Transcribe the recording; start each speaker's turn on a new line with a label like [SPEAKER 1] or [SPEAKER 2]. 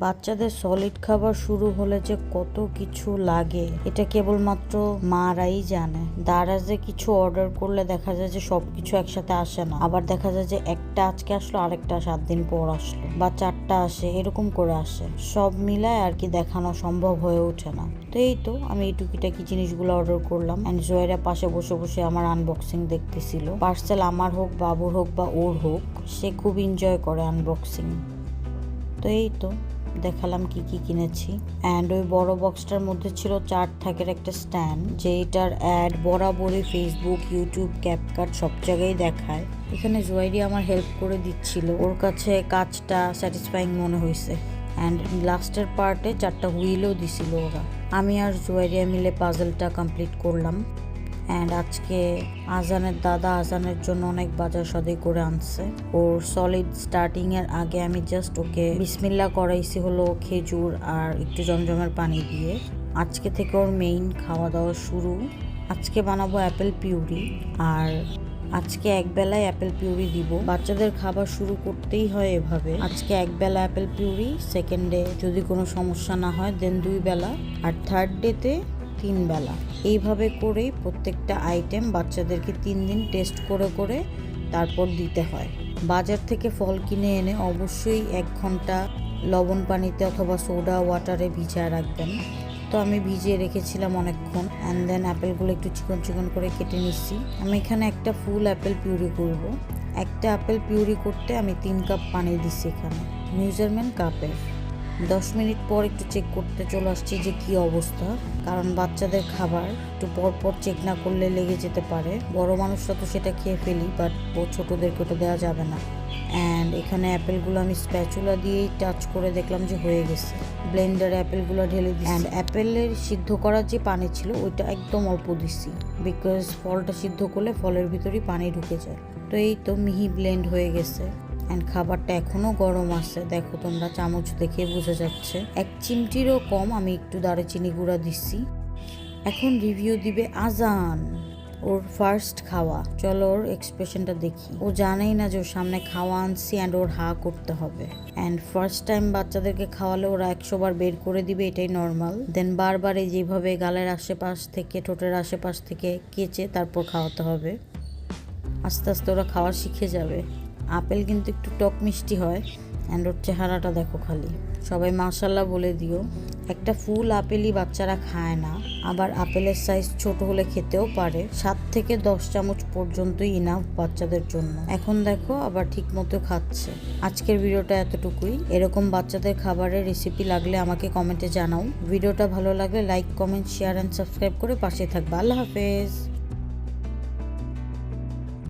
[SPEAKER 1] বাচ্চাদের সলিড খাবার শুরু হলে যে কত কিছু লাগে, এটা কেবলমাত্র মারাই জানে। দারাজে কিছু অর্ডার করলে দেখা যায় যে সবকিছু একসাথে আসে না। আবার দেখা যায় যে একটা আজকে আসলো, আরেকটা সাত দিন পর আসলো, বা চারটা আসে, এরকম করে আসে। সব মিলায় আর কি দেখানো সম্ভব হয়ে ওঠে না। তো এই তো, আমি এই টুকিটাকি জিনিসগুলো অর্ডার করলাম। অ্যান্ড জয়েরা পাশে বসে বসে আমার আনবক্সিং দেখতেছিল। পার্সেল আমার হোক, বাবুর হোক, বা ওর হোক, সে খুব এনজয় করে আনবক্সিং তো এই তো। দেখালাম কি কি কিনেছি। অ্যান্ড ওই বড় বক্সটার মধ্যে ছিল চার থাকের একটা স্ট্যান্ড যেটার অ্যাড বরাবরই ফেসবুক ইউটিউব ক্যাপকাট সব জায়গায় দেখায়। এখানে জুয়াইরি আমার হেল্প করে দিচ্ছিল। ওর কাছে কাজটা স্যাটিসফাইং মনে হয়েছে। অ্যান্ড লাস্টের পার্টে চারটা হুইলও দিছিল ওরা। আমি আর জুয়াইরিয়া মিলে পাজলটা কমপ্লিট করলাম। অ্যান্ড আজকে আজানের দাদা আজানের জন্য অনেক বাজার সদাই করে আনছে। ওর সলিড স্টার্টিং এর আগে আমি জাস্ট ওকে বিসমিল্লা করাইছি হলো খেজুর আর একটু জমজমের পানি দিয়ে। আজকে থেকে ওর মেইন খাওয়া দাওয়া শুরু। আজকে বানাবো অ্যাপেল পিউরি আর আজকে এক বেলায় অ্যাপেল পিউরি দিব। বাচ্চাদের খাবার শুরু করতেই হয় এভাবে। আজকে এক বেলা অ্যাপেল পিউরি সেকেন্ড ডে যদি কোনো সমস্যা না হয় দেন দুই বেলা আর থার্ড ডেতে তিন বেলা এইভাবে করেই প্রত্যেকটা আইটেম বাচ্চাদেরকে তিন দিন টেস্ট করে করে তারপর দিতে হয়। বাজার থেকে ফল কিনে এনে অবশ্যই এক ঘণ্টা লবণ পানিতে অথবা সোডা ওয়াটারে ভিজায় রাখবেন। তো আমি ভিজিয়ে রেখেছিলাম অনেকক্ষণ অ্যান্ড দেন অ্যাপেলগুলো একটু চিকন চিকন করে কেটে নিচ্ছি। আমি এখানে একটা ফুল অ্যাপেল পিউরি করব। একটা অ্যাপেল পিউরি করতে আমি তিন কাপ পানি দিচ্ছি এখানে। মেজারমেন্ট কাপের দশ মিনিট পর একটু চেক করতে চলে আসছি যে কি অবস্থা। কারণ বাচ্চাদের খাবার একটু পর পর চেক না করলে লেগে যেতে পারে। বড় মানুষরা তো সেটা খেয়ে ফেলি বাট ও ছোটোদেরকে ওটা দেওয়া যাবে না। অ্যান্ড এখানে অ্যাপেলগুলো আমি স্প্যাচুলা দিয়েই টাচ করে দেখলাম যে হয়ে গেছে। ব্লেন্ডার অ্যাপেলগুলো ঢেলে দিই অ্যান্ড অ্যাপেলের সিদ্ধ করার যে পানি ছিল ওইটা একদম অল্প দিছি। বিকজ ফলটা সিদ্ধ করলে ফলের ভিতরেই পানি ঢুকে যায়। তো এই তো মিহি ব্লেন্ড হয়ে গেছে। অ্যান্ড খাবারটা এখনও গরম আছে। দেখো তোমরা চামচ দেখে বোঝা যাচ্ছে। এক চিমটিরও কম, আমি একটু দারুচিনি গুঁড়া দিচ্ছি। এখন রিভিউ দিবে আজান, ওর ফার্স্ট খাওয়া। চলো ওর এক্সপ্রেশনটা দেখি। ও জানেই না যে ওর সামনে খাওয়া আনছি অ্যান্ড ওর হা করতে হবে। অ্যান্ড ফার্স্ট টাইম বাচ্চাদেরকে খাওয়ালে ওরা একশো বার বের করে দিবে, এটাই নর্মাল দেন বারবার এই যেভাবে গালের আশেপাশ থেকে, ঠোঁটের আশেপাশ থেকে কেচে তারপর খাওয়াতে হবে। আস্তে আস্তে ওরা খাওয়া শিখে যাবে। আপেল কিন্তু একটু টক মিষ্টি হয়। অ্যান্ড ওর চেহারাটা দেখো খালি। সবাই মাশাল্লাহ বলে দিও, একটা ফুল আপেলই বাচ্চারা খায় না। আবার আপেলের সাইজ ছোট হলে খেতেও পারে। সাত থেকে দশ চামচ পর্যন্ত ইনাফ বাচ্চাদের জন্য। এখন দেখো আবার ঠিক মতো খাচ্ছে। আজকের ভিডিওটা এতটুকুই। এরকম বাচ্চাদের খাবারের রেসিপি লাগলে আমাকে কমেন্টে জানাও। ভিডিওটা ভালো লাগলে like comment share and subscribe করে পাশে থাকবে। আল্লাহ হাফেজ।